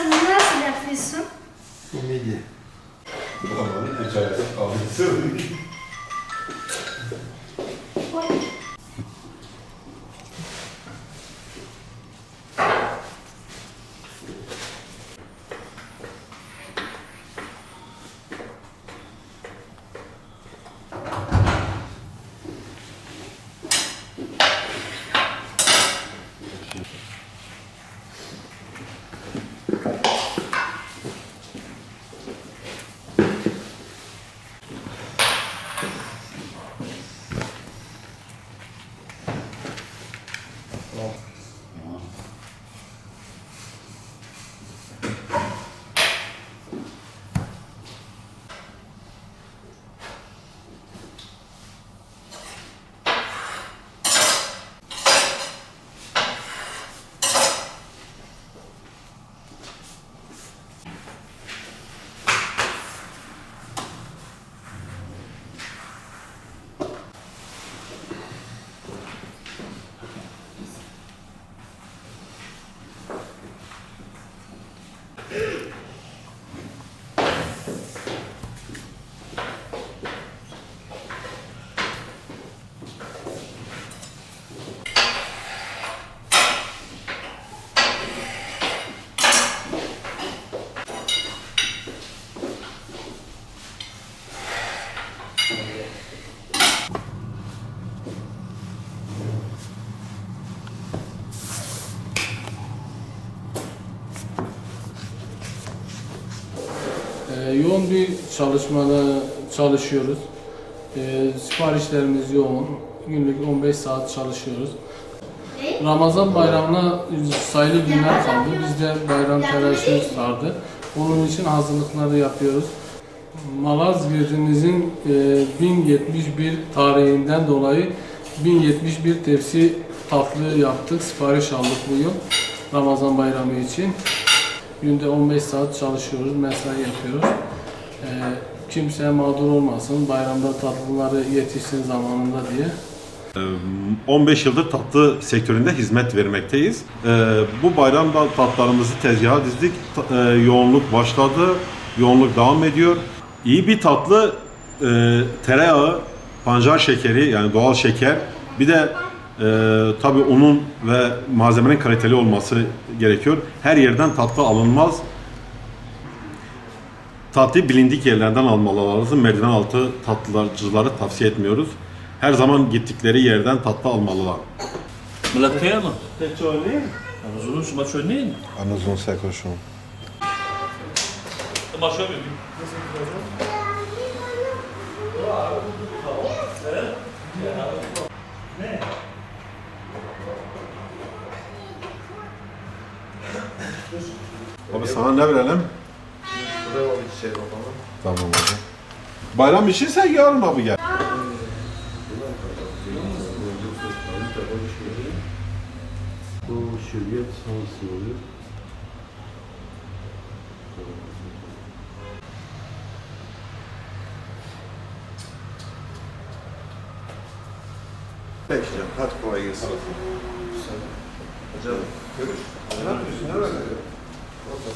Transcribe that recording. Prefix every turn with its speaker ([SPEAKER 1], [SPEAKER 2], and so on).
[SPEAKER 1] Sen bunu nasıl yapıyorsun?
[SPEAKER 2] Midye.
[SPEAKER 3] Tamam, içeride kahvesi.
[SPEAKER 4] Ee, yoğun bir çalışmada çalışıyoruz. Ee, siparişlerimiz yoğun. Günlük 15 saat çalışıyoruz. Ramazan bayramına sayılı günler kaldı. Biz de bayram telaşı sardı. Onun için hazırlıkları yapıyoruz. Malazgirt'imizin e, 1071 tarihinden dolayı 1071 tepsi tatlı yaptık. Sipariş aldık bu yıl Ramazan bayramı için. Günde 15 saat çalışıyoruz, mesai yapıyoruz. Ee, kimseye mağdur olmasın, bayramda tatlıları yetişsin zamanında diye.
[SPEAKER 3] 15 yıldır tatlı sektöründe hizmet vermekteyiz. Ee, bu bayramda tatlarımızı tezgaha dizdik. E, yoğunluk başladı, yoğunluk devam ediyor. İyi bir tatlı e, tereyağı, pancar şekeri yani doğal şeker, bir de e, tabii onun ve malzemenin kaliteli olması gerekiyor. Her yerden tatlı alınmaz. Tatlıyı bilindik yerlerden almaları lazım. Merdiven altı tatlıcıları tavsiye etmiyoruz. Her zaman gittikleri yerden tatlı almalılar.
[SPEAKER 5] Mlatkaya mı? Peki öyleyim. Anuzunun
[SPEAKER 2] şuma çönleyin. Anuzun
[SPEAKER 5] sekoşum. Başka bir Nasıl bir
[SPEAKER 3] Abi sana ne verelim?
[SPEAKER 2] Buraya o bir şey bakalım.
[SPEAKER 3] Tamam abi. Bayram için sen yarın abi gel.
[SPEAKER 6] Bu şüriyet sonrası oluyor.
[SPEAKER 2] Peki canım, hadi kolay gelsin. Hocam, görüş. Ne yapıyorsun? Ne var?